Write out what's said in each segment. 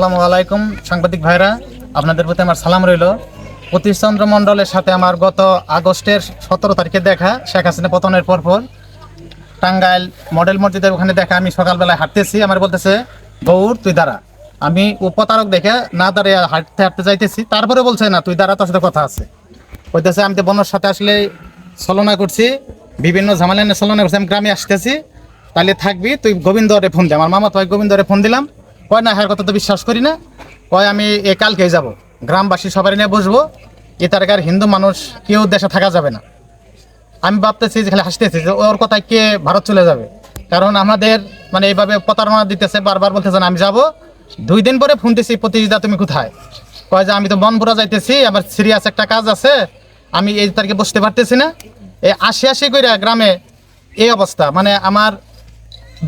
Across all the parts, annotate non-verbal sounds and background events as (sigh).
আসসালামু আলাইকুম, সাংবাদিক ভাইরা। আপনাদের প্রতি আমার সালাম রইল। প্রতিশচন্দ্র মণ্ডলের সাথে আমার গত আগস্টের সতেরো তারিখে দেখা, শেখ হাসিনা পতনের পরপর। টাঙ্গাইল মডেল মসজিদের ওখানে দেখা, আমি সকালবেলায় হাঁটতেছি। আমার বলতেছে গৌর তুই দাঁড়া। আমি উপতারক দেখে না দাঁড়িয়ে হাঁটতে হাঁটতে যাইতেছি। তারপরে বলছে, না, তুই দাঁড়া, তার সাথে কথা আছে। বলতেছে আমি তো বনের সাথে আসলে ছলনা করছি, বিভিন্ন ঝামেলা নিয়ে ছলনা করছি, আমি গ্রামে আসতেছি। তাহলে থাকবি, তুই গোবিন্দরে ফোন দে। আমার মামা তো গোবিন্দরে ফোন দিলাম। কয়, না হ্যাঁ কথা তো বিশ্বাস করি না। কয়, আমি এ কালকে যাব। গ্রামবাসী সবাই নিয়ে বসবো। এ তারকার হিন্দু মানুষ কেউ দেশে থাকা যাবে না। আমি ভাবতেছি যে, খালি হাসতেছি যে, ওর কথায় কে ভারত চলে যাবে? কারণ আমাদের মানে এইভাবে প্রতারণা দিতেছে, বারবার বলতেছে না, আমি যাব। দুই দিন পরে ফোন দিছি, প্রতিযোগিতা তুমি কোথায়? কয় যে, আমি তো মনপুরা যাইতেছি, আমার সিরিয়াস একটা কাজ আছে, আমি এই তারিখে বসতে পারতেছি না। এই আশি আশি করে গ্রামে এই অবস্থা। মানে আমার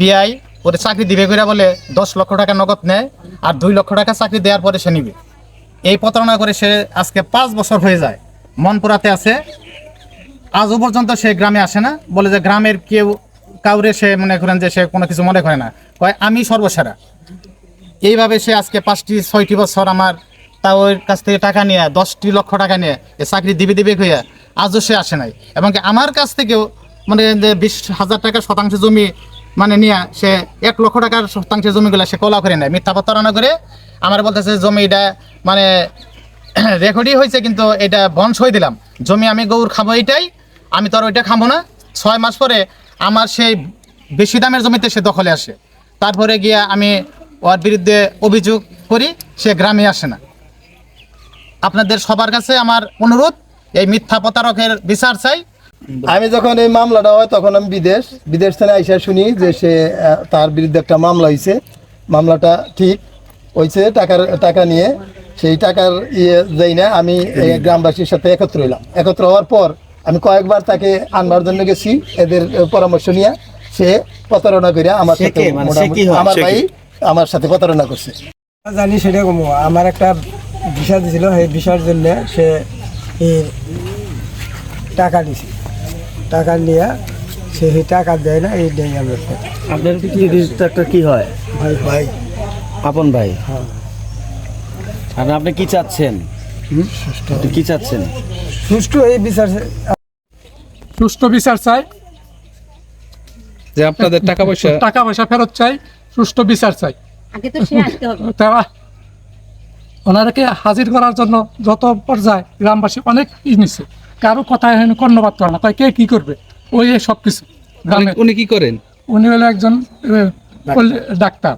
বিআই ওরে চাকরি দিবে করে বলে দশ লক্ষ টাকা নগদ নেয় আর দুই লক্ষ টাকা চাকরি দেওয়ার পরে সে নিবে। এই প্রতারণা করে সে আজকে পাঁচ বছর হয়ে যায়। মনপুরাতে আছে। আজও পর্যন্ত সে গ্রামে আসে না। বলে যে গ্রামের কেউ কাউরে সে মনে করেন যে সে কোনো কিছু মনে করে না। কয়, আমি সর্বসেরা। এইভাবে সে আজকে পাঁচটি, ছয়টি বছর আমার তা ওর কাছ থেকে টাকা নিয়ে, দশটি লক্ষ টাকা নিয়ে এ চাকরি দিবে দিবে হইয়া আজও সে আসে নাই। এবং আমার কাছ থেকেও মানে বিশ হাজার টাকা শতাংশ জমি মানে নিয়ে সে এক লক্ষ টাকার শতাংশের জমিগুলো সে কলা করে নেয়। মিথ্যা প্রতারণা করে। আমার বলতেছে জমিটা মানে (clears throat) রেকর্ডই হয়েছে কিন্তু এটা বন সই দিলাম। জমি আমি গৌর খাব এইটাই, আমি তো আর ওইটা খাব না। ছয় মাস পরে আমার সেই বেশি দামের জমিতে সে দখলে আসে। তারপরে গিয়া আমি ওর বিরুদ্ধে অভিযোগ করি, সে গ্রামে আসে না। আপনাদের সবার কাছে আমার অনুরোধ, এই মিথ্যা প্রতারকের বিচার চাই। আমি যখন এই মামলাটা হয় তখন আমি বিদেশ বিদেশ থেকে আইসা শুনি যে সে তার বিরুদ্ধে একটা মামলা হয়েছে মামলাটা ঠিক হয়েছে টাকার টাকা নিয়ে। সেই টাকার ইয়ে দেই না আমি এই গ্রামবাসীর সাথে একত্র হইলাম। একত্র হওয়ার পর আমি কয়েকবার তাকে আনবার জন্য গেছি এদের পরামর্শ নিয়ে। সে প্রতারণা করে আমার সাথে? মানে সে মোটামুটি- কি? আমার ভাই আমার সাথে প্রতারণা করছে। জানি সেটা কমো। আমার একটা ভিসা দিছিল সেই ভিসার জন্য সে টাকা নিছে টাকা নিয়ে সে সেই টাকা দেয় না এই দেয় আমার আপনার কি রেজিস্টারটা কি হয়? ভাই ভাই। আপন ভাই? হ্যাঁ। আর আপনি কি চাচ্ছেন? কি চাচ্ছেন? সুষ্ঠু এই বিচার সুষ্ঠু বিচার চাই। যে আপনাদের টাকা পয়সা টাকা পয়সা ফেরত চাই সুষ্ঠু বিচার চাই। আগে তো সে আসতে হবে। তারা ওনারাকে হাজির করার জন্য যত পর্যায়ে গ্রামবাসী অনেক ই নিচ্ছে কারও কথায় এখানে কর্ণপাত করে না। কয় কে কি করবে? ওই এই সব কিছু গ্রামে। উনি কি করেন? উনি হলো একজন ডাক্তার।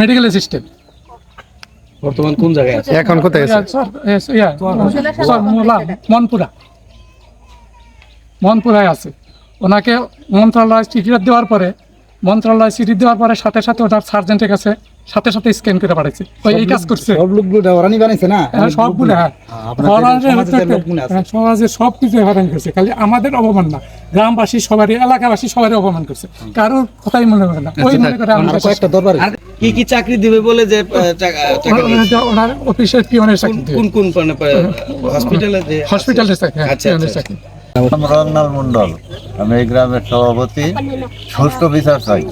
মেডিকেল অ্যাসিস্ট্যান্ট বর্তমান কোন জায়গায় আছে? এখন কোথায় মনপুরা। মনপুরায় আছে। ওনাকে মন্ত্রণালয় চিঠি দেওয়ার পরে মন্ত্রণালয় চিঠি দেওয়ার পরে সাথে সাথে ওনার সার্জেন্টের কাছে সাথে সাথে স্ক্যান করে পাঠাইছে। ওই এই কাজ করছে। সব লোকগুলো ওরানি বানাইছে না? হ্যাঁ, সবগুলো হ্যাঁ। আছে। হ্যাঁ, সমাজে সব কিছু হয়রান করছে। খালি আমাদের অপমান না গ্রামবাসী সবারই এলাকাবাসী সবারই অপমান করছে। কারোর কথাই মনে করে না। ওই মনে করে আমরা কয়েকটা দরবার। কি কি চাকরি দিবে বলে যে টাকা টাকা ওনার- অফিসের পিওনের চাকরি কোন কোন হসপিটালে যে হসপিটালের চাকরি হ্যাঁ, আচ্ছা, আচ্ছা। চাকরি। রঙ্গাল মন্ডল আমি এই গ্রামের সভাপতি সুষ্ঠু বিচার চাই